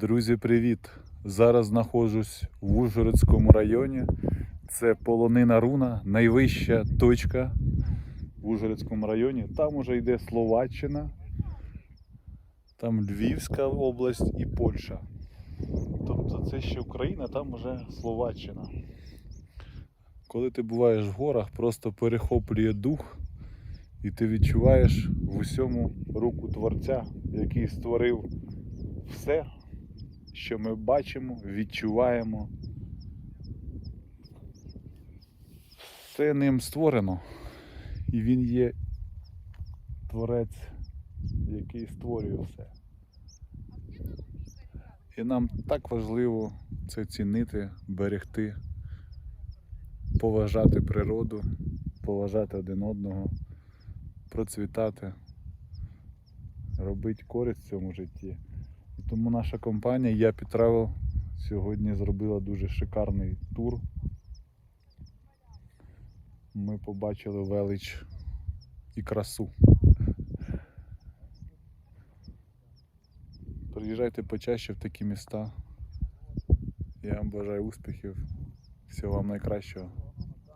Друзі, привіт! Зараз знаходжусь в Ужгородському районі. Це полонина руна, найвища точка в Ужгородському районі. Там уже йде Словаччина, там Львівська область і Польща. Тобто це ще Україна, там уже Словаччина. Коли ти буваєш в горах, просто перехоплює дух, і ти відчуваєш в усьому руку Творця, який створив все, що ми бачимо, відчуваємо. Все ним створено. І він є творець, який створює все. І нам так важливо це цінити, берегти, поважати природу, поважати один одного, процвітати, робити користь в цьому житті. Тому наша компанія Я Travel сьогодні зробила дуже шикарний тур. Ми побачили велич і красу. Приїжджайте почаще в такі міста. Я вам бажаю успіхів. Всього вам найкращого.